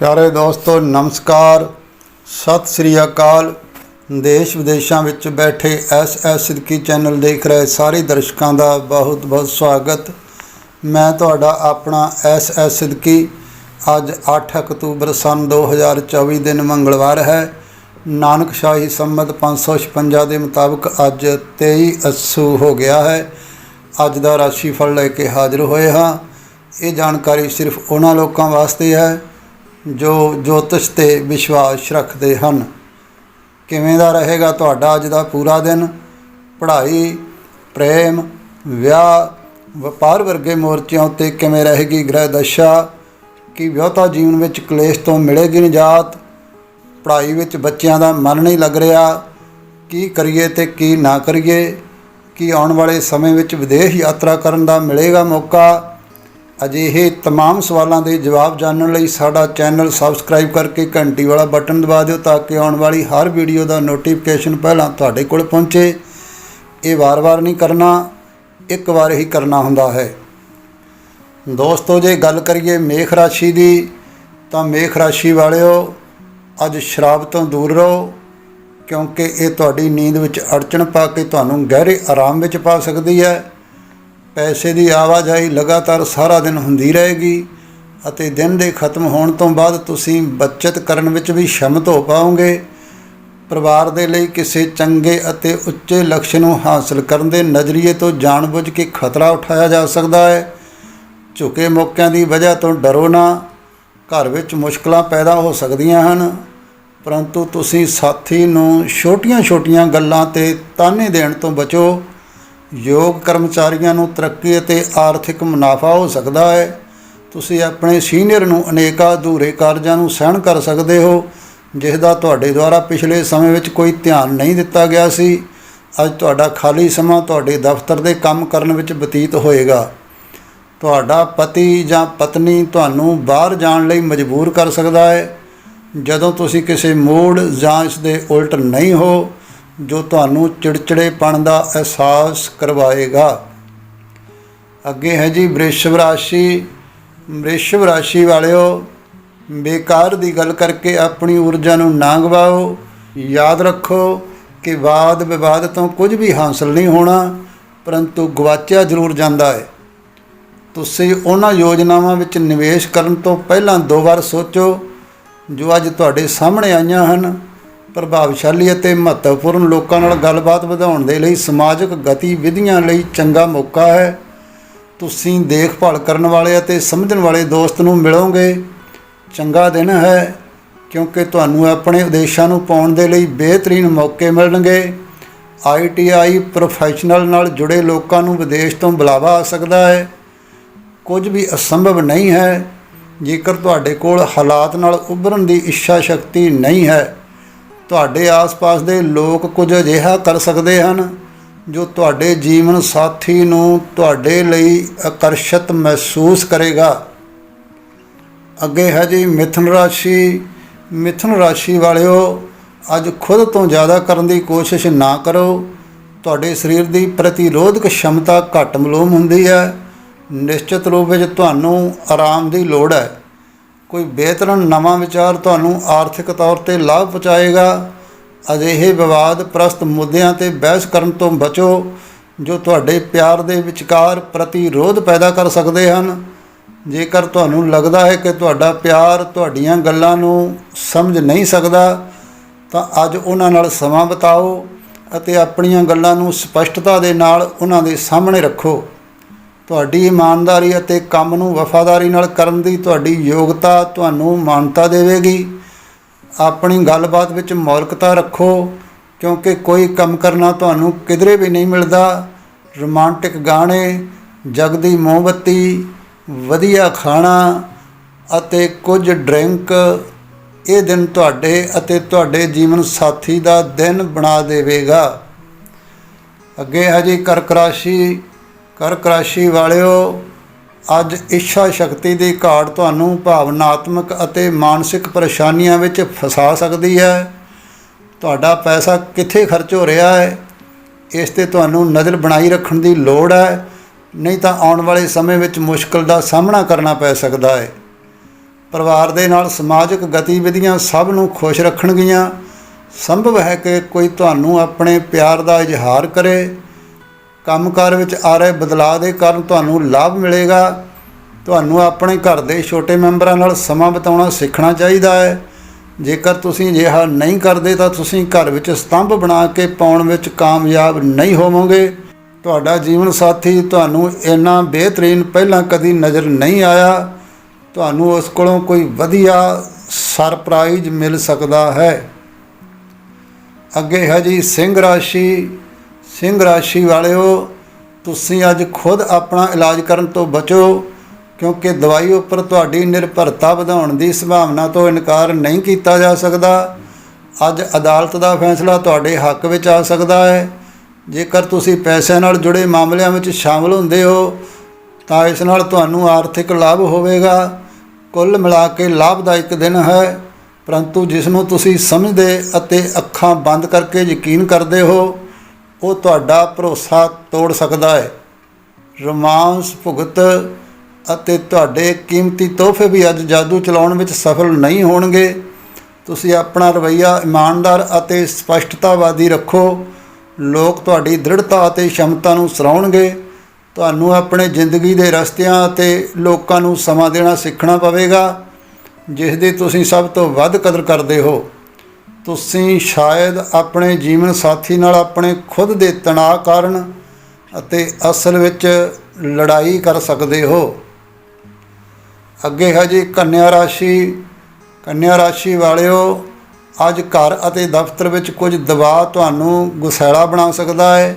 ਪਿਆਰੇ ਦੋਸਤੋ, ਨਮਸਕਾਰ। ਸਤਿ ਸ੍ਰੀ ਅਕਾਲ। ਦੇਸ਼ ਵਿਦੇਸ਼ਾਂ ਵਿੱਚ ਬੈਠੇ ਐਸ ਐਸ ਸਿੱਧਕੀ ਚੈਨਲ ਦੇਖ ਰਹੇ ਸਾਰੇ ਦਰਸ਼ਕਾਂ ਦਾ ਬਹੁਤ ਬਹੁਤ ਸਵਾਗਤ। ਮੈਂ ਤੁਹਾਡਾ ਆਪਣਾ ਐਸ ਐਸ ਸਿੱਧਕੀ। ਅੱਜ 8 ਅਕਤੂਬਰ ਸਨ 2024 ਦਿਨ ਮੰਗਲਵਾਰ ਹੈ। ਨਾਨਕ ਸ਼ਾਹੀ ਸੰਮਤ 556 ਦੇ ਮੁਤਾਬਕ ਅੱਜ 23 ਅਸੂ ਹੋ ਗਿਆ ਹੈ। ਅੱਜ ਦਾ ਰਾਸ਼ੀ ਫਲ ਲੈ ਕੇ ਹਾਜ਼ਰ ਹੋਏ ਹਾਂ। ਇਹ ਜਾਣਕਾਰੀ ਸਿਰਫ ਉਹਨਾਂ ਲੋਕਾਂ ਵਾਸਤੇ ਹੈ ਜੋ ਜੋਤਿਸ਼ ਤੇ ਵਿਸ਼ਵਾਸ ਰੱਖਦੇ ਹਨ। ਕਿਵੇਂ ਦਾ ਰਹੇਗਾ ਤੁਹਾਡਾ ਅੱਜ ਦਾ ਪੂਰਾ ਦਿਨ? ਪੜ੍ਹਾਈ, ਪ੍ਰੇਮ, ਵਿਆਹ, ਵਪਾਰ ਵਰਗੇ ਮੋਰਚਿਆਂ ਉੱਤੇ ਕਿਵੇਂ ਰਹੇਗੀ ਗ੍ਰਹਿ ਦਸ਼ਾ? ਕਿ ਵਿਆਹਤਾ ਜੀਵਨ ਵਿੱਚ ਕਲੇਸ਼ ਤੋਂ ਮਿਲੇਗੀ ਨਿਜਾਤ? ਪੜ੍ਹਾਈ ਵਿੱਚ ਬੱਚਿਆਂ ਦਾ ਮਨ ਨਹੀਂ ਲੱਗ ਰਿਹਾ। ਕੀ ਕਰੀਏ ਤੇ ਕੀ ਨਾ ਕਰੀਏ? ਕੀ ਆਉਣ ਵਾਲੇ ਸਮੇਂ ਵਿੱਚ ਵਿਦੇਸ਼ ਯਾਤਰਾ ਕਰਨ ਦਾ ਮਿਲੇਗਾ ਮੌਕਾ? ਅਜਿਹੇ तमाम ਸਵਾਲਾਂ ਦੇ ਜਵਾਬ ਜਾਣਨ ਲਈ ਸਾਡਾ ਚੈਨਲ ਸਬਸਕ੍ਰਾਈਬ ਕਰਕੇ ਘੰਟੀ ਵਾਲਾ ਬਟਨ ਦਬਾ ਦਿਓ ਤਾਂ ਕਿ ਆਉਣ ਵਾਲੀ ਹਰ ਵੀਡੀਓ ਦਾ ਨੋਟੀਫਿਕੇਸ਼ਨ ਪਹਿਲਾਂ ਤੁਹਾਡੇ ਕੋਲ ਪਹੁੰਚੇ ਇਹ ਵਾਰ-ਵਾਰ ਨਹੀਂ ਕਰਨਾ ਇੱਕ ਵਾਰ ਹੀ ਕਰਨਾ ਹੁੰਦਾ ਹੈ ਦੋਸਤੋ ਜੇ ਗੱਲ ਕਰੀਏ ਮੇਖ ਰਾਸ਼ੀ ਦੀ ਤਾਂ ਮੇਖ ਰਾਸ਼ੀ ਵਾਲਿਓ ਅੱਜ ਸ਼ਰਾਬ ਤੋਂ ਦੂਰ ਰਹੋ ਕਿਉਂਕਿ ਇਹ ਤੁਹਾਡੀ ਨੀਂਦ ਵਿੱਚ ਅੜਚਣ ਪਾ ਕੇ ਤੁਹਾਨੂੰ ਗਹਿਰੇ ਆਰਾਮ ਵਿੱਚ ਪਾ ਸਕਦੀ ਹੈ ਪੈਸੇ ਦੀ ਆਵਾਜਾਈ ਲਗਾਤਾਰ ਸਾਰਾ ਦਿਨ ਹੁੰਦੀ ਰਹੇਗੀ ਅਤੇ ਦਿਨ ਦੇ ਖਤਮ ਹੋਣ ਤੋਂ ਬਾਅਦ ਤੁਸੀਂ ਬਚਤ ਕਰਨ ਵਿੱਚ ਵੀ ਸ਼ਮਤ ਹੋ ਪਾਓਗੇ। ਪਰਿਵਾਰ ਦੇ ਲਈ ਕਿਸੇ ਚੰਗੇ ਅਤੇ ਉੱਚੇ ਲਕਸ਼ ਨੂੰ ਹਾਸਲ ਕਰਨ ਦੇ ਨਜ਼ਰੀਏ ਤੋਂ ਜਾਣਬੁੱਝ ਕੇ ਖਤਰਾ ਉਠਾਇਆ ਜਾ ਸਕਦਾ ਹੈ। ਝੁਕੇ ਮੌਕਿਆਂ ਦੀ ਵਜ੍ਹਾ ਤੋਂ ਡਰੋ ਨਾ। ਘਰ ਵਿੱਚ ਮੁਸ਼ਕਲਾਂ ਪੈਦਾ ਹੋ ਸਕਦੀਆਂ ਹਨ, ਪਰੰਤੂ ਤੁਸੀਂ ਸਾਥੀ ਨੂੰ ਛੋਟੀਆਂ-ਛੋਟੀਆਂ ਗੱਲਾਂ ਤੇ ਤਾਨੇ ਦੇਣ ਤੋਂ ਬਚੋ। ਯੋਗ ਕਰਮਚਾਰੀਆਂ ਨੂੰ ਤਰੱਕੀ ਅਤੇ ਆਰਥਿਕ ਮੁਨਾਫਾ ਹੋ ਸਕਦਾ ਹੈ। ਤੁਸੀਂ ਆਪਣੇ ਸੀਨੀਅਰ ਨੂੰ ਅਨੇਕਾਂ ਅਧੂਰੇ ਕਾਰਜਾਂ ਨੂੰ ਸਹਿਣ ਕਰ ਸਕਦੇ ਹੋ ਜਿਸ ਦਾ ਤੁਹਾਡੇ ਦੁਆਰਾ ਪਿਛਲੇ ਸਮੇਂ ਵਿੱਚ ਕੋਈ ਧਿਆਨ ਨਹੀਂ ਦਿੱਤਾ ਗਿਆ ਸੀ। ਅੱਜ ਤੁਹਾਡਾ ਖਾਲੀ ਸਮਾਂ ਤੁਹਾਡੇ ਦਫ਼ਤਰ ਦੇ ਕੰਮ ਕਰਨ ਵਿੱਚ ਬਤੀਤ ਹੋਏਗਾ। ਤੁਹਾਡਾ ਪਤੀ ਜਾਂ ਪਤਨੀ ਤੁਹਾਨੂੰ ਬਾਹਰ ਜਾਣ ਲਈ ਮਜਬੂਰ ਕਰ ਸਕਦਾ ਹੈ। ਜਦੋਂ ਤੁਸੀਂ ਕਿਸੇ ਮੂਡ ਜਾਂ ਇਸ ਦੇ ਉਲਟ ਨਹੀਂ ਹੋ ਜੋ ਤੁਹਾਨੂੰ ਚਿੜਚਿੜੇਪਣ ਦਾ ਅਹਿਸਾਸ ਕਰਵਾਏਗਾ। ਅੱਗੇ ਹੈ ਜੀ ਵ੍ਰਿਸ਼ਭ ਰਾਸ਼ੀ। ਵ੍ਰਿਸ਼ਭ ਰਾਸ਼ੀ ਵਾਲਿਓ, ਬੇਕਾਰ ਦੀ ਗੱਲ ਕਰਕੇ ਆਪਣੀ ਊਰਜਾ ਨੂੰ ਨਾ ਗਵਾਓ ਯਾਦ ਰੱਖੋ ਕਿ ਵਾਦ ਵਿਵਾਦ ਤੋਂ ਕੁਝ ਵੀ ਹਾਸਲ ਨਹੀਂ ਹੋਣਾ, ਪਰੰਤੂ ਗਵਾਚਿਆ ਜ਼ਰੂਰ ਜਾਂਦਾ ਹੈ। ਤੁਸੀਂ ਉਹਨਾਂ ਯੋਜਨਾਵਾਂ ਵਿੱਚ ਨਿਵੇਸ਼ ਕਰਨ ਤੋਂ ਪਹਿਲਾਂ ਦੋ ਵਾਰ ਸੋਚੋ ਜੋ ਅੱਜ ਤੁਹਾਡੇ ਸਾਹਮਣੇ ਆਈਆਂ ਹਨ। ਪ੍ਰਭਾਵਸ਼ਾਲੀ ਅਤੇ ਮਹੱਤਵਪੂਰਨ ਲੋਕਾਂ ਨਾਲ ਗੱਲਬਾਤ ਵਧਾਉਣ ਦੇ ਲਈ ਸਮਾਜਿਕ ਗਤੀਵਿਧੀਆਂ ਲਈ ਚੰਗਾ ਮੌਕਾ ਹੈ। ਤੁਸੀਂ ਦੇਖਭਾਲ ਕਰਨ ਵਾਲੇ ਅਤੇ ਸਮਝਣ ਵਾਲੇ ਦੋਸਤ ਨੂੰ ਮਿਲੋਗੇ। ਚੰਗਾ ਦਿਨ ਹੈ, ਕਿਉਂਕਿ ਤੁਹਾਨੂੰ ਆਪਣੇ ਉਦੇਸ਼ਾਂ ਨੂੰ ਪਾਉਣ ਦੇ ਲਈ ਬਿਹਤਰੀਨ ਮੌਕੇ ਮਿਲਣਗੇ। ਆਈਟੀਆਈ ਪ੍ਰੋਫੈਸ਼ਨਲ ਨਾਲ ਜੁੜੇ ਲੋਕਾਂ ਨੂੰ ਵਿਦੇਸ਼ ਤੋਂ ਬੁਲਾਵਾ ਆ ਸਕਦਾ ਹੈ। ਕੁਝ ਵੀ ਅਸੰਭਵ ਨਹੀਂ ਹੈ। ਜੇਕਰ ਤੁਹਾਡੇ ਕੋਲ ਹਾਲਾਤ ਨਾਲ ਉੱਭਰਨ ਦੀ ਇੱਛਾ ਸ਼ਕਤੀ ਨਹੀਂ ਹੈ ਤੁਹਾਡੇ ਆਸ-ਪਾਸ ਦੇ ਲੋਕ ਕੁਝ ਅਜਿਹਾ ਕਰ ਸਕਦੇ ਹਨ, ਜੋ ਤੁਹਾਡੇ ਜੀਵਨ ਸਾਥੀ ਨੂੰ ਤੁਹਾਡੇ ਲਈ ਆਕਰਸ਼ਿਤ ਮਹਿਸੂਸ ਕਰੇਗਾ। ਅੱਗੇ ਹੈ ਜੀ ਮਿਥੁਨ ਰਾਸ਼ੀ। ਮਿਥੁਨ ਰਾਸ਼ੀ ਵਾਲਿਓ, ਅੱਜ ਖੁਦ ਤੋਂ ਜ਼ਿਆਦਾ ਕਰਨ ਦੀ ਕੋਸ਼ਿਸ਼ ਨਾ ਕਰੋ। ਤੁਹਾਡੇ ਸਰੀਰ ਦੀ ਪ੍ਰਤੀਰੋਧਕ ਸ਼ਮਤਾ ਘੱਟ ਮਲੂਮ ਹੁੰਦੀ ਹੈ। ਨਿਸ਼ਚਿਤ ਰੂਪ ਵਿੱਚ ਤੁਹਾਨੂੰ ਆਰਾਮ ਦੀ ਲੋੜ ਹੈ। ਕੋਈ ਬਿਹਤਰਨ ਨਵਾਂ ਵਿਚਾਰ ਤੁਹਾਨੂੰ ਆਰਥਿਕ ਤੌਰ ਤੇ ਲਾਭ ਪਹੁੰਚਾਏਗਾ। ਅਜਿਹੇ ਵਿਵਾਦ ਪ੍ਰਸਤ ਮੁੱਦਿਆਂ ਤੇ ਬਹਿਸ ਕਰਨ ਤੋਂ ਬਚੋ, ਜੋ ਤੁਹਾਡੇ ਪਿਆਰ ਦੇ ਵਿਚਕਾਰ ਪ੍ਰਤੀਰੋਧ ਪੈਦਾ ਕਰ ਸਕਦੇ ਹਨ। ਜੇਕਰ ਤੁਹਾਨੂੰ ਲੱਗਦਾ ਹੈ ਕਿ ਤੁਹਾਡਾ ਪਿਆਰ ਤੁਹਾਡੀਆਂ ਗੱਲਾਂ ਨੂੰ ਸਮਝ ਨਹੀਂ ਸਕਦਾ, ਤਾਂ ਅੱਜ ਉਹਨਾਂ ਨਾਲ ਸਮਾਂ ਬਿਤਾਓ ਅਤੇ ਆਪਣੀਆਂ ਗੱਲਾਂ ਨੂੰ ਸਪਸ਼ਟਤਾ ਦੇ ਨਾਲ ਉਹਨਾਂ ਦੇ ਸਾਹਮਣੇ ਰੱਖੋ। ਤੁਹਾਡੀ ਇਮਾਨਦਾਰੀ ਅਤੇ ਕੰਮ ਨੂੰ ਵਫਾਦਾਰੀ ਨਾਲ ਕਰਨ ਦੀ ਤੁਹਾਡੀ ਯੋਗਤਾ ਤੁਹਾਨੂੰ ਮਾਨਤਾ ਦੇਵੇਗੀ। ਆਪਣੀ ਗੱਲਬਾਤ ਵਿੱਚ ਮੌਲਿਕਤਾ ਰੱਖੋ, ਕਿਉਂਕਿ ਕੋਈ ਕੰਮ ਕਰਨਾ ਤੁਹਾਨੂੰ ਕਿਧਰੇ ਵੀ ਨਹੀਂ ਮਿਲਦਾ। ਰੋਮਾਂਟਿਕ ਗਾਣੇ ਜਗਦੀ ਮੋਮਬੱਤੀ, ਵਧੀਆ ਖਾਣਾ ਅਤੇ ਕੁਝ ਡਰਿੰਕ ਇਹ ਦਿਨ ਤੁਹਾਡੇ ਅਤੇ ਤੁਹਾਡੇ ਜੀਵਨ ਸਾਥੀ ਦਾ ਦਿਨ ਬਣਾ ਦੇਵੇਗਾ। ਅੱਗੇ ਹੈ ਜੀ ਕਰਕ ਰਾਸ਼ੀ। ਕਰਕ ਰਾਸ਼ੀ ਵਾਲਿਓ, ਅੱਜ ਇੱਛਾ ਸ਼ਕਤੀ ਦੀ ਘਾਟ ਤੁਹਾਨੂੰ ਭਾਵਨਾਤਮਕ ਅਤੇ ਮਾਨਸਿਕ ਪਰੇਸ਼ਾਨੀਆਂ ਵਿੱਚ ਫਸਾ ਸਕਦੀ ਹੈ। ਤੁਹਾਡਾ ਪੈਸਾ ਕਿੱਥੇ ਖਰਚ ਹੋ ਰਿਹਾ ਹੈ? ਇਸ ਤੇ ਤੁਹਾਨੂੰ ਨਜ਼ਰ ਬਣਾਈ ਰੱਖਣ ਦੀ ਲੋੜ ਹੈ। ਨਹੀਂ ਤਾਂ ਆਉਣ ਵਾਲੇ ਸਮੇਂ ਵਿੱਚ ਮੁਸ਼ਕਲ ਦਾ ਸਾਹਮਣਾ ਕਰਨਾ ਪੈ ਸਕਦਾ ਹੈ। ਪਰਿਵਾਰ ਦੇ ਨਾਲ ਸਮਾਜਿਕ ਗਤੀਵਿਧੀਆਂ ਸਭ ਨੂੰ ਖੁਸ਼ ਰੱਖਣਗੀਆਂ। ਸੰਭਵ ਹੈ ਕਿ ਕੋਈ ਤੁਹਾਨੂੰ ਆਪਣੇ ਪਿਆਰ ਦਾ ਇਜ਼ਹਾਰ ਕਰੇ। ਕੰਮਕਾਰ ਵਿੱਚ ਆ ਰਹੇ ਬਦਲਾਅ ਦੇ ਕਾਰਨ ਤੁਹਾਨੂੰ ਲਾਭ ਮਿਲੇਗਾ। ਤੁਹਾਨੂੰ ਆਪਣੇ ਘਰ ਦੇ ਛੋਟੇ ਮੈਂਬਰਾਂ ਨਾਲ ਸਮਾਂ ਬਿਤਾਉਣਾ ਸਿੱਖਣਾ ਚਾਹੀਦਾ ਹੈ। ਜੇਕਰ ਤੁਸੀਂ ਅਜਿਹਾ ਨਹੀਂ ਕਰਦੇ ਤਾਂ ਤੁਸੀਂ ਘਰ ਵਿੱਚ ਸਤੰਭ ਬਣਾ ਕੇ ਪਾਉਣ ਵਿੱਚ ਕਾਮਯਾਬ ਨਹੀਂ ਹੋਵੋਗੇ। ਤੁਹਾਡਾ ਜੀਵਨ ਸਾਥੀ, ਤੁਹਾਨੂੰ ਇੰਨਾ ਬਿਹਤਰੀਨ ਪਹਿਲਾਂ ਕਦੀ ਨਜ਼ਰ ਨਹੀਂ ਆਇਆ। ਤੁਹਾਨੂੰ ਉਸ ਕੋਲੋਂ ਕੋਈ ਵਧੀਆ ਸਰਪ੍ਰਾਈਜ਼ ਮਿਲ ਸਕਦਾ ਹੈ। ਅੱਗੇ ਹੈ ਜੀ ਸਿੰਘ ਰਾਸ਼ੀ। ਸਿੰਘ ਰਾਸ਼ੀ ਵਾਲਿਓ, ਤੁਸੀਂ ਅੱਜ ਖੁਦ ਆਪਣਾ ਇਲਾਜ ਕਰਨ ਤੋਂ ਬਚੋ, ਕਿਉਂਕਿ ਦਵਾਈ ਉੱਪਰ ਤੁਹਾਡੀ ਨਿਰਭਰਤਾ ਵਧਾਉਣ ਦੀ ਸੰਭਾਵਨਾ ਤੋਂ ਇਨਕਾਰ ਨਹੀਂ ਕੀਤਾ ਜਾ ਸਕਦਾ। ਅੱਜ ਅਦਾਲਤ ਦਾ ਫੈਸਲਾ ਤੁਹਾਡੇ ਹੱਕ ਵਿੱਚ ਆ ਸਕਦਾ ਹੈ। ਜੇਕਰ ਤੁਸੀਂ ਪੈਸਿਆਂ ਨਾਲ ਜੁੜੇ ਮਾਮਲਿਆਂ ਵਿੱਚ ਸ਼ਾਮਲ ਹੁੰਦੇ ਹੋ, ਤਾਂ ਇਸ ਨਾਲ ਤੁਹਾਨੂੰ ਆਰਥਿਕ ਲਾਭ ਹੋਵੇਗਾ। ਕੁੱਲ ਮਿਲਾ ਕੇ ਲਾਭਦਾਇਕ ਦਿਨ ਹੈ, ਪਰੰਤੂ ਜਿਸ ਨੂੰ ਤੁਸੀਂ ਸਮਝਦੇ ਅਤੇ ਅੱਖਾਂ ਬੰਦ ਕਰਕੇ ਯਕੀਨ ਕਰਦੇ ਹੋ ਉਹ ਤੁਹਾਡਾ ਭਰੋਸਾ ਤੋੜ ਸਕਦਾ ਹੈ। ਰੋਮਾਂਸ, ਭੁਗਤ ਅਤੇ ਤੁਹਾਡੇ ਕੀਮਤੀ ਤੋਹਫੇ ਵੀ ਅੱਜ ਜਾਦੂ ਚਲਾਉਣ ਵਿੱਚ ਸਫਲ ਨਹੀਂ ਹੋਣਗੇ। ਤੁਸੀਂ ਆਪਣਾ ਰਵੱਈਆ ਇਮਾਨਦਾਰ ਅਤੇ ਸਪਸ਼ਟਤਾਵਾਦੀ ਰੱਖੋ। ਲੋਕ ਤੁਹਾਡੀ ਦ੍ਰਿੜਤਾ ਅਤੇ ਸ਼ਮਤਾ ਨੂੰ ਸਰਾਉਣਗੇ। ਤੁਹਾਨੂੰ ਆਪਣੇ ਜ਼ਿੰਦਗੀ ਦੇ ਰਸਤਿਆਂ ਅਤੇ ਲੋਕਾਂ ਨੂੰ ਸਮਾਂ ਦੇਣਾ ਸਿੱਖਣਾ ਪਵੇਗਾ, ਜਿਸ ਦੀ ਤੁਸੀਂ ਸਭ ਤੋਂ ਵੱਧ ਕਦਰ ਕਰਦੇ ਹੋ। ਤੁਸੀਂ ਸ਼ਾਇਦ ਆਪਣੇ ਜੀਵਨ ਸਾਥੀ ਨਾਲ ਆਪਣੇ ਖੁਦ ਦੇ ਤਣਾਅ ਕਾਰਨ ਅਤੇ ਅਸਲ ਵਿੱਚ ਲੜਾਈ ਕਰ ਸਕਦੇ ਹੋ। ਅੱਗੇ ਹੈ ਜੀ ਕੰਨਿਆ ਰਾਸ਼ੀ। ਕੰਨਿਆ ਰਾਸ਼ੀ ਵਾਲਿਓ, ਅੱਜ ਘਰ ਅਤੇ ਦਫ਼ਤਰ ਵਿੱਚ ਕੁਝ ਦਬਾਅ ਤੁਹਾਨੂੰ ਗੁਸੈਲਾ ਬਣਾ ਸਕਦਾ ਹੈ।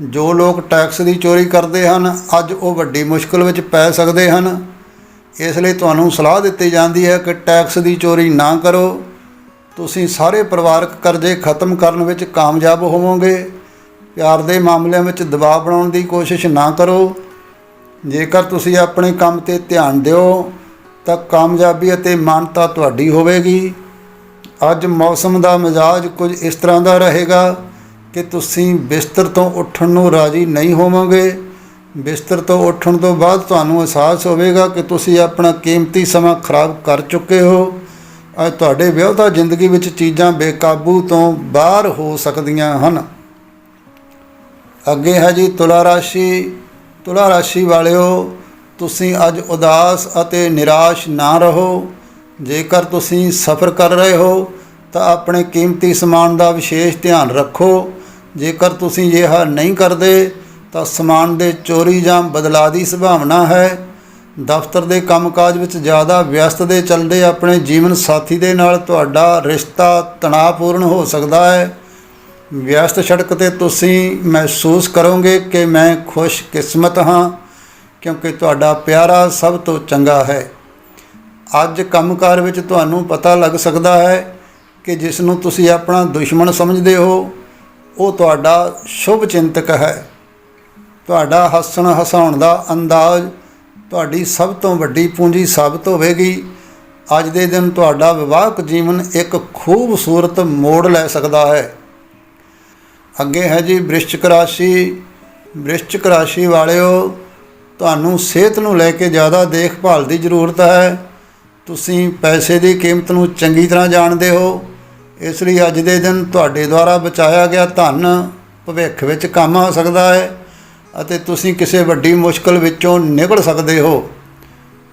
ਜੋ ਲੋਕ ਟੈਕਸ ਦੀ ਚੋਰੀ ਕਰਦੇ ਹਨ, ਅੱਜ ਉਹ ਵੱਡੀ ਮੁਸ਼ਕਲ ਵਿੱਚ ਪੈ ਸਕਦੇ ਹਨ। ਇਸ ਲਈ ਤੁਹਾਨੂੰ ਸਲਾਹ ਦਿੱਤੀ ਜਾਂਦੀ ਹੈ ਕਿ ਟੈਕਸ ਦੀ ਚੋਰੀ ਨਾ ਕਰੋ। ਤੁਸੀਂ ਸਾਰੇ ਪਰਿਵਾਰਕ ਕਰਜ਼ੇ ਖਤਮ ਕਰਨ ਵਿੱਚ ਕਾਮਯਾਬ ਹੋਵੋਗੇ। ਪਿਆਰ ਦੇ ਮਾਮਲਿਆਂ ਵਿੱਚ ਦਬਾਅ ਬਣਾਉਣ ਦੀ ਕੋਸ਼ਿਸ਼ ਨਾ ਕਰੋ। ਜੇਕਰ ਤੁਸੀਂ ਆਪਣੇ ਕੰਮ ਤੇ ਧਿਆਨ ਦਿਓ, ਤਾਂ ਕਾਮਯਾਬੀ ਅਤੇ ਮਾਨਤਾ ਤੁਹਾਡੀ ਹੋਵੇਗੀ। ਅੱਜ ਮੌਸਮ ਦਾ ਮਿਜਾਜ ਕੁਝ ਇਸ ਤਰ੍ਹਾਂ ਦਾ ਰਹੇਗਾ ਕਿ ਤੁਸੀਂ ਬਿਸਤਰ ਤੋਂ ਉੱਠਣ ਨੂੰ ਰਾਜੀ ਨਹੀਂ ਹੋਵੋਗੇ। ਬਿਸਤਰ ਤੋਂ ਉੱਠਣ ਤੋਂ ਬਾਅਦ ਤੁਹਾਨੂੰ ਅਹਿਸਾਸ ਹੋਵੇਗਾ ਕਿ ਤੁਸੀਂ ਆਪਣਾ ਕੀਮਤੀ ਸਮਾਂ ਖਰਾਬ ਕਰ ਚੁੱਕੇ ਹੋ। ਅੱਜ ਤੁਹਾਡੇ ਵਿਆਹਤਾ ਜ਼ਿੰਦਗੀ ਵਿੱਚ ਚੀਜ਼ਾਂ ਬੇਕਾਬੂ ਤੋਂ ਬਾਹਰ ਹੋ ਸਕਦੀਆਂ ਹਨ। ਅੱਗੇ ਹੈ ਜੀ, ਤੁਲਾ ਰਾਸ਼ੀ। ਤੁਲਾ ਰਾਸ਼ੀ ਵਾਲਿਓ, ਤੁਸੀਂ ਅੱਜ ਉਦਾਸ ਅਤੇ ਨਿਰਾਸ਼ ਨਾ ਰਹੋ। ਜੇਕਰ ਤੁਸੀਂ ਸਫ਼ਰ ਕਰ ਰਹੇ ਹੋ, ਤਾਂ ਆਪਣੇ ਕੀਮਤੀ ਸਮਾਨ ਦਾ ਵਿਸ਼ੇਸ਼ ਧਿਆਨ ਰੱਖੋ। ਜੇਕਰ ਤੁਸੀਂ ਇਹ ਨਹੀਂ ਕਰਦੇ, ਤਾਂ ਸਮਾਨ ਦੇ ਚੋਰੀ ਜਾਂ ਬਦਲਾਅ ਦੀ ਸੰਭਾਵਨਾ ਹੈ। ਦਫ਼ਤਰ ਦੇ ਕੰਮਕਾਜ ਵਿੱਚ ਜ਼ਿਆਦਾ ਵਿਅਸਤ ਦੇ ਚੱਲਦੇ ਆਪਣੇ ਜੀਵਨ ਸਾਥੀ ਦੇ ਨਾਲ ਤੁਹਾਡਾ ਰਿਸ਼ਤਾ ਤਣਾਅਪੂਰਨ ਹੋ ਸਕਦਾ ਹੈ। ਵਿਅਸਤ ਸੜਕ ਤੇ ਤੁਸੀਂ ਮਹਿਸੂਸ ਕਰੋਗੇ ਕਿ ਮੈਂ ਖੁਸ਼ ਕਿਸਮਤ ਹਾਂ, ਕਿਉਂਕਿ ਤੁਹਾਡਾ ਪਿਆਰਾ ਸਭ ਤੋਂ ਚੰਗਾ ਹੈ। ਅੱਜ ਕੰਮਕਾਰ ਵਿੱਚ ਤੁਹਾਨੂੰ ਪਤਾ ਲੱਗ ਸਕਦਾ ਹੈ ਕਿ ਜਿਸ ਨੂੰ ਤੁਸੀਂ ਆਪਣਾ ਦੁਸ਼ਮਣ ਸਮਝਦੇ ਹੋ, ਉਹ ਤੁਹਾਡਾ ਸ਼ੁਭ ਚਿੰਤਕ ਹੈ। ਤੁਹਾਡਾ ਹੱਸਣ ਹਸਾਉਣ ਦਾ ਅੰਦਾਜ਼ ਤੁਹਾਡੀ ਸਭ ਤੋਂ ਵੱਡੀ ਪੂੰਜੀ ਸਾਬਤ ਹੋਵੇਗੀ। ਅੱਜ ਦੇ ਦਿਨ ਤੁਹਾਡਾ ਵਿਵਾਹਕ ਜੀਵਨ ਇੱਕ ਖੂਬਸੂਰਤ ਮੋੜ ਲੈ ਸਕਦਾ ਹੈ। ਅੱਗੇ ਹੈ ਜੀ ਵ੍ਰਿਸ਼ਚਿਕ ਰਾਸ਼ੀ। ਵ੍ਰਿਸ਼ਚਿਕ ਰਾਸ਼ੀ ਵਾਲਿਓ, ਤੁਹਾਨੂੰ ਸਿਹਤ ਨੂੰ ਲੈ ਕੇ ਜ਼ਿਆਦਾ ਦੇਖਭਾਲ ਦੀ ਜ਼ਰੂਰਤ ਹੈ। ਤੁਸੀਂ ਪੈਸੇ ਦੀ ਕੀਮਤ ਨੂੰ ਚੰਗੀ ਤਰ੍ਹਾਂ ਜਾਣਦੇ ਹੋ। ਇਸ ਲਈ ਅੱਜ ਦੇ ਦਿਨ ਤੁਹਾਡੇ ਦੁਆਰਾ ਬਚਾਇਆ ਗਿਆ ਧਨ ਭਵਿੱਖ ਵਿੱਚ ਕੰਮ ਆ ਸਕਦਾ ਹੈ। ਅਤੇ ਤੁਸੀਂ ਕਿਸੇ ਵੱਡੀ ਮੁਸ਼ਕਲ ਵਿੱਚੋਂ ਨਿਕਲ ਸਕਦੇ ਹੋ।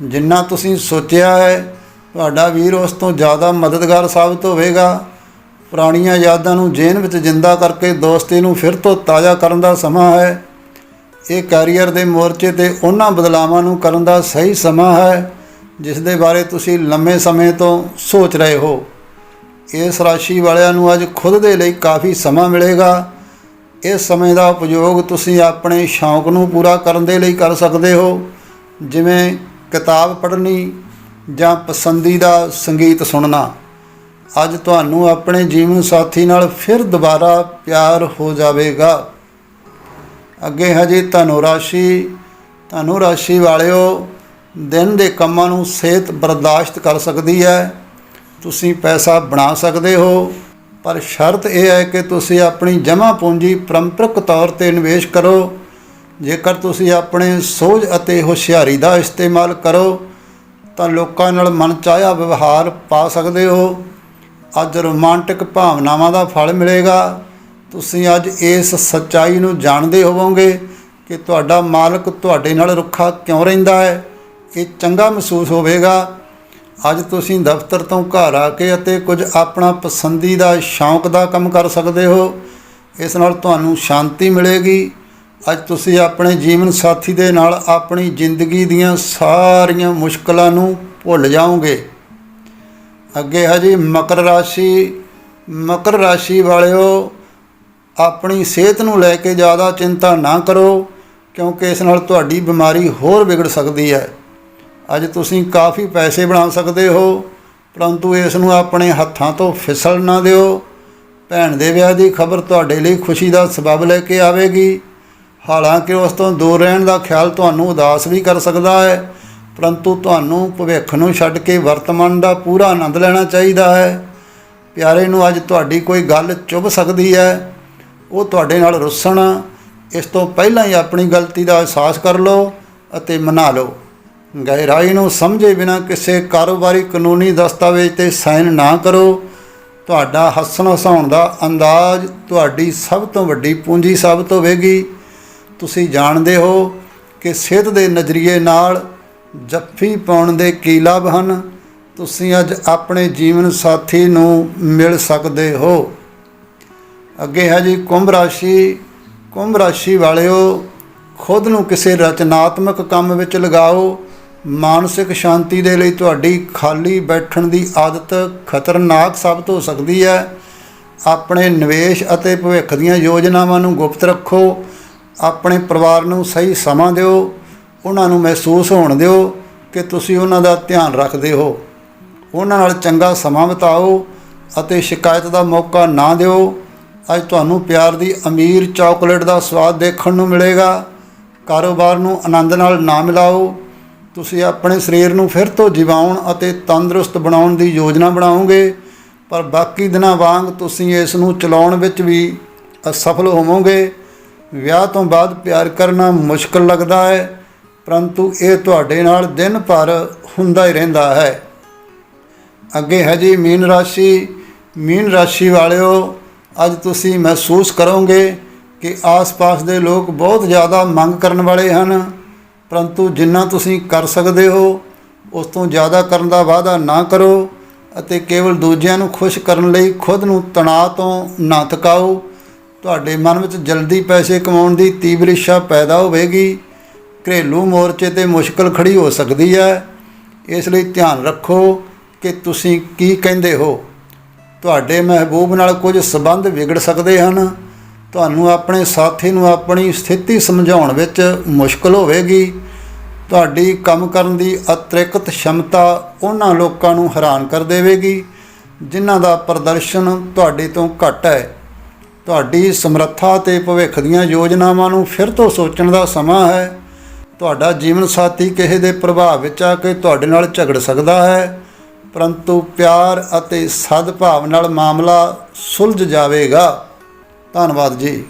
ਜਿੰਨਾ ਤੁਸੀਂ ਸੋਚਿਆ ਹੈ, ਤੁਹਾਡਾ ਵੀਰ ਉਸ ਤੋਂ ਜ਼ਿਆਦਾ ਮਦਦਗਾਰ ਸਾਬਤ ਹੋਵੇਗਾ। ਪੁਰਾਣੀਆਂ ਯਾਦਾਂ ਨੂੰ ਜੇਨ ਵਿੱਚ ਜਿੰਦਾ ਕਰਕੇ ਦੋਸਤੀ ਨੂੰ ਫਿਰ ਤੋਂ ਤਾਜ਼ਾ ਕਰਨ ਦਾ ਸਮਾਂ ਹੈ। ਇਹ ਕੈਰੀਅਰ ਦੇ ਮੋਰਚੇ ਤੇ ਉਹਨਾਂ ਬਦਲਾਵਾਂ ਨੂੰ ਕਰਨ ਦਾ ਸਹੀ ਸਮਾਂ ਹੈ, ਜਿਸ ਦੇ ਬਾਰੇ ਤੁਸੀਂ ਲੰਮੇ ਸਮੇਂ ਤੋਂ ਸੋਚ ਰਹੇ ਹੋ। ਇਸ ਰਾਸ਼ੀ ਵਾਲਿਆਂ ਨੂੰ ਅੱਜ ਖੁਦ ਦੇ ਲਈ ਕਾਫੀ ਸਮਾਂ ਮਿਲੇਗਾ। ਇਸ ਸਮੇਂ ਦਾ ਉਪਯੋਗ ਤੁਸੀਂ ਆਪਣੇ ਸ਼ੌਂਕ ਨੂੰ ਪੂਰਾ ਕਰਨ ਦੇ ਲਈ ਕਰ ਸਕਦੇ ਹੋ। ਜਿਵੇਂ ਕਿਤਾਬ ਪੜ੍ਹਨੀ ਜਾਂ ਪਸੰਦੀਦਾ ਸੰਗੀਤ ਸੁਣਨਾ। ਅੱਜ ਤੁਹਾਨੂੰ ਆਪਣੇ ਜੀਵਨ ਸਾਥੀ ਨਾਲ ਫਿਰ ਦੁਬਾਰਾ ਪਿਆਰ ਹੋ ਜਾਵੇਗਾ। ਅੱਗੇ ਹਜੇ ਧਨੁ ਰਾਸ਼ੀ ਧਨੁ ਰਾਸ਼ੀ ਵਾਲਿਓ, ਦਿਨ ਦੇ ਕੰਮਾਂ ਨੂੰ ਸਿਹਤ ਬਰਦਾਸ਼ਤ ਕਰ ਸਕਦੀ ਹੈ। ਤੁਸੀਂ ਪੈਸਾ ਬਣਾ ਸਕਦੇ ਹੋ। ਪਰ ਸ਼ਰਤ ਇਹ ਹੈ ਕਿ ਤੁਸੀਂ ਆਪਣੀ ਜਮ੍ਹਾਂ ਪੂੰਜੀ ਪਰੰਪਰਕ ਤੌਰ ਤੇ ਨਿਵੇਸ਼ ਕਰੋ। ਜੇਕਰ ਤੁਸੀਂ ਆਪਣੇ ਸੋਝ ਅਤੇ ਹੁਸ਼ਿਆਰੀ ਦਾ ਇਸਤੇਮਾਲ ਕਰੋ, ਤਾਂ ਲੋਕਾਂ ਨਾਲ ਮਨ ਚਾਹਿਆ ਵਿਵਹਾਰ ਪਾ ਸਕਦੇ ਹੋ। ਅੱਜ ਰੋਮਾਂਟਿਕ ਭਾਵਨਾਵਾਂ ਦਾ ਫਲ ਮਿਲੇਗਾ। ਤੁਸੀਂ ਅੱਜ ਇਸ ਸੱਚਾਈ ਨੂੰ ਜਾਣਦੇ ਹੋਵੋਗੇ ਕਿ ਤੁਹਾਡਾ ਮਾਲਕ ਤੁਹਾਡੇ ਨਾਲ ਰੁੱਖਾ ਕਿਉਂ ਰਹਿੰਦਾ ਹੈ। ਇਹ ਚੰਗਾ ਮਹਿਸੂਸ ਹੋਵੇਗਾ। ਅੱਜ ਤੁਸੀਂ ਦਫ਼ਤਰ ਤੋਂ ਘਰ ਆ ਕੇ ਅਤੇ ਕੁਝ ਆਪਣਾ ਪਸੰਦੀਦਾ ਸ਼ੌਂਕ ਦਾ ਕੰਮ ਕਰ ਸਕਦੇ ਹੋ। ਇਸ ਨਾਲ ਤੁਹਾਨੂੰ ਸ਼ਾਂਤੀ ਮਿਲੇਗੀ। ਅੱਜ ਤੁਸੀਂ ਆਪਣੇ ਜੀਵਨ ਸਾਥੀ ਦੇ ਨਾਲ ਆਪਣੀ ਜ਼ਿੰਦਗੀ ਦੀਆਂ ਸਾਰੀਆਂ ਮੁਸ਼ਕਲਾਂ ਨੂੰ ਭੁੱਲ ਜਾਓਗੇ। ਅੱਗੇ ਹੈ ਜੀ, ਮਕਰ ਰਾਸ਼ੀ। ਮਕਰ ਰਾਸ਼ੀ ਵਾਲਿਓ, ਆਪਣੀ ਸਿਹਤ ਨੂੰ ਲੈ ਕੇ ਜ਼ਿਆਦਾ ਚਿੰਤਾ ਨਾ ਕਰੋ, ਕਿਉਂਕਿ ਇਸ ਨਾਲ ਤੁਹਾਡੀ ਬਿਮਾਰੀ ਹੋਰ ਵਿਗੜ ਸਕਦੀ ਹੈ। ਅੱਜ ਤੁਸੀਂ ਕਾਫੀ ਪੈਸੇ ਬਣਾ ਸਕਦੇ ਹੋ, ਪਰੰਤੂ ਇਸ ਨੂੰ ਆਪਣੇ ਹੱਥਾਂ ਤੋਂ ਫਿਸਲ ਨਾ ਦਿਓ। ਭੈਣ ਦੇ ਵਿਆਹ ਦੀ ਖਬਰ ਤੁਹਾਡੇ ਲਈ ਖੁਸ਼ੀ ਦਾ ਸਬਬ ਲੈ ਕੇ ਆਵੇਗੀ। ਹਾਲਾਂਕਿ ਉਸ ਤੋਂ ਦੂਰ ਰਹਿਣ ਦਾ ਖਿਆਲ ਤੁਹਾਨੂੰ ਉਦਾਸ ਵੀ ਕਰ ਸਕਦਾ ਹੈ, ਪਰੰਤੂ ਤੁਹਾਨੂੰ ਭਵਿੱਖ ਨੂੰ ਛੱਡ ਕੇ ਵਰਤਮਾਨ ਦਾ ਪੂਰਾ ਆਨੰਦ ਲੈਣਾ ਚਾਹੀਦਾ ਹੈ। ਪਿਆਰੇ ਨੂੰ ਅੱਜ ਤੁਹਾਡੀ ਕੋਈ ਗੱਲ ਚੁੱਭ ਸਕਦੀ ਹੈ। ਉਹ ਤੁਹਾਡੇ ਨਾਲ ਰੁੱਸਣ। ਇਸ ਤੋਂ ਪਹਿਲਾਂ ਹੀ ਆਪਣੀ ਗਲਤੀ ਦਾ ਅਹਿਸਾਸ ਕਰ ਲਓ ਅਤੇ ਮਨਾ ਲਓ। ਗਹਿਰਾਈ ਨੂੰ ਸਮਝੇ ਬਿਨਾ ਕਿਸੇ ਕਾਰੋਬਾਰੀ ਕਾਨੂੰਨੀ ਦਸਤਾਵੇਜ਼ ਤੇ ਸਾਈਨ ਨਾ ਕਰੋ। ਤੁਹਾਡਾ ਹੱਸਣ ਹਸਾਉਣ ਦਾ ਅੰਦਾਜ਼ ਤੁਹਾਡੀ ਸਭ ਤੋਂ ਵੱਡੀ ਪੂੰਜੀ ਸਾਬਤ ਹੋਵੇਗੀ। ਤੁਸੀਂ ਜਾਣਦੇ ਹੋ ਕਿ ਸਿਹਤ ਦੇ ਨਜ਼ਰੀਏ ਨਾਲ ਜੱਫੀ ਪਾਉਣ ਦੇ ਕੀ ਲਾਭ ਹਨ। ਤੁਸੀਂ ਅੱਜ ਆਪਣੇ ਜੀਵਨ ਸਾਥੀ ਨੂੰ ਮਿਲ ਸਕਦੇ ਹੋ। ਅੱਗੇ ਹੈ ਜੀ ਕੁੰਭ ਰਾਸ਼ੀ। ਕੁੰਭ ਰਾਸ਼ੀ ਵਾਲਿਓ, ਖੁਦ ਨੂੰ ਕਿਸੇ ਰਚਨਾਤਮਕ ਕੰਮ ਵਿੱਚ ਲਗਾਓ। ਮਾਨਸਿਕ ਸ਼ਾਂਤੀ ਦੇ ਲਈ ਤੁਹਾਡੀ ਖਾਲੀ ਬੈਠਣ ਦੀ ਆਦਤ ਖਤਰਨਾਕ ਸਾਬਤ ਹੋ ਸਕਦੀ ਹੈ। ਆਪਣੇ ਨਿਵੇਸ਼ ਅਤੇ ਭਵਿੱਖ ਦੀਆਂ ਯੋਜਨਾਵਾਂ ਨੂੰ ਗੁਪਤ ਰੱਖੋ। ਆਪਣੇ ਪਰਿਵਾਰ ਨੂੰ ਸਹੀ ਸਮਾਂ ਦਿਓ। ਉਹਨਾਂ ਨੂੰ ਮਹਿਸੂਸ ਹੋਣ ਦਿਓ ਕਿ ਤੁਸੀਂ ਉਹਨਾਂ ਦਾ ਧਿਆਨ ਰੱਖਦੇ ਹੋ। ਉਹਨਾਂ ਨਾਲ ਚੰਗਾ ਸਮਾਂ ਬਿਤਾਓ ਅਤੇ ਸ਼ਿਕਾਇਤ ਦਾ ਮੌਕਾ ਨਾ ਦਿਓ। ਅੱਜ ਤੁਹਾਨੂੰ ਪਿਆਰ ਦੀ ਅਮੀਰ ਚਾਕਲੇਟ ਦਾ ਸਵਾਦ ਦੇਖਣ ਨੂੰ ਮਿਲੇਗਾ। ਕਾਰੋਬਾਰ ਨੂੰ ਆਨੰਦ ਨਾਲ ਨਾ ਮਿਲਾਓ। ਤੁਸੀਂ ਆਪਣੇ ਸਰੀਰ ਨੂੰ ਫਿਰ ਤੋਂ ਜਿਵਾਉਣ ਅਤੇ ਤੰਦਰੁਸਤ ਬਣਾਉਣ ਦੀ ਯੋਜਨਾ ਬਣਾਓਗੇ, ਪਰ ਬਾਕੀ ਦਿਨਾਂ ਵਾਂਗ ਤੁਸੀਂ ਇਸ ਨੂੰ ਚਲਾਉਣ ਵਿੱਚ ਵੀ ਅਸਫਲ ਹੋਵੋਗੇ। ਵਿਆਹ ਤੋਂ ਬਾਅਦ ਪਿਆਰ ਕਰਨਾ ਮੁਸ਼ਕਲ ਲੱਗਦਾ ਹੈ, ਪਰੰਤੂ ਇਹ ਤੁਹਾਡੇ ਨਾਲ ਦਿਨ ਭਰ ਹੁੰਦਾ ਹੀ ਰਹਿੰਦਾ ਹੈ। ਅੱਗੇ ਹੈ ਜੀ ਮੀਨ ਰਾਸ਼ੀ। ਮੀਨ ਰਾਸ਼ੀ ਵਾਲਿਓ, ਅੱਜ ਤੁਸੀਂ ਮਹਿਸੂਸ ਕਰੋਗੇ ਕਿ ਆਸ-ਪਾਸ ਦੇ ਲੋਕ ਬਹੁਤ ਜ਼ਿਆਦਾ ਮੰਗ ਕਰਨ ਵਾਲੇ ਹਨ। ਪਰੰਤੂ ਜਿੰਨਾ ਤੁਸੀਂ ਕਰ ਸਕਦੇ ਹੋ, ਉਸ ਤੋਂ ਜ਼ਿਆਦਾ ਕਰਨ ਦਾ ਵਾਅਦਾ ਨਾ ਕਰੋ ਅਤੇ ਕੇਵਲ ਦੂਜਿਆਂ ਨੂੰ ਖੁਸ਼ ਕਰਨ ਲਈ ਖੁਦ ਨੂੰ ਤਣਾਅ ਤੋਂ ਨਾ ਥਕਾਓ। ਤੁਹਾਡੇ ਮਨ ਵਿੱਚ ਜਲਦੀ ਪੈਸੇ ਕਮਾਉਣ ਦੀ ਤੀਬਰ ਇੱਛਾ ਪੈਦਾ ਹੋਵੇਗੀ। ਘਰੇਲੂ ਮੋਰਚੇ ਤੇ ਮੁਸ਼ਕਲ ਖੜੀ ਹੋ ਸਕਦੀ ਹੈ। ਇਸ ਲਈ ਧਿਆਨ ਰੱਖੋ ਕਿ ਤੁਸੀਂ ਕੀ ਕਹਿੰਦੇ ਹੋ। ਤੁਹਾਡੇ ਮਹਿਬੂਬ ਨਾਲ ਕੁਝ ਸਬੰਧ ਵਿਗੜ ਸਕਦੇ ਹਨ। ਤੁਹਾਨੂੰ ਆਪਣੇ ਸਾਥੀ ਨੂੰ ਆਪਣੀ ਸਥਿਤੀ ਸਮਝਾਉਣ ਵਿੱਚ ਮੁਸ਼ਕਲ ਹੋਵੇਗੀ। ਤੁਹਾਡੀ ਕੰਮ ਕਰਨ ਦੀ ਅਤਿਰਿਕਤ ਸ਼ਮਤਾ ਉਹਨਾਂ ਲੋਕਾਂ ਨੂੰ ਹੈਰਾਨ ਕਰ ਦੇਵੇਗੀ, ਜਿਨ੍ਹਾਂ ਦਾ ਪ੍ਰਦਰਸ਼ਨ ਤੁਹਾਡੇ ਤੋਂ ਘੱਟ ਹੈ। ਤੁਹਾਡੀ ਸਮਰੱਥਾ ਤੇ ਭਵਿੱਖ ਦੀਆਂ ਯੋਜਨਾਵਾਂ ਨੂੰ ਫਿਰ ਤੋਂ ਸੋਚਣ ਦਾ ਸਮਾਂ ਹੈ। ਤੁਹਾਡਾ ਜੀਵਨ ਸਾਥੀ ਕਿਸੇ ਦੇ ਪ੍ਰਭਾਵ ਵਿੱਚ ਆ ਕੇ ਤੁਹਾਡੇ ਨਾਲ ਝਗੜ ਸਕਦਾ ਹੈ, ਪਰੰਤੂ ਪਿਆਰ ਅਤੇ ਸਦਭਾਵ ਨਾਲ ਮਾਮਲਾ ਸੁਲਝ ਜਾਵੇਗਾ। ਧੰਨਵਾਦ ਜੀ।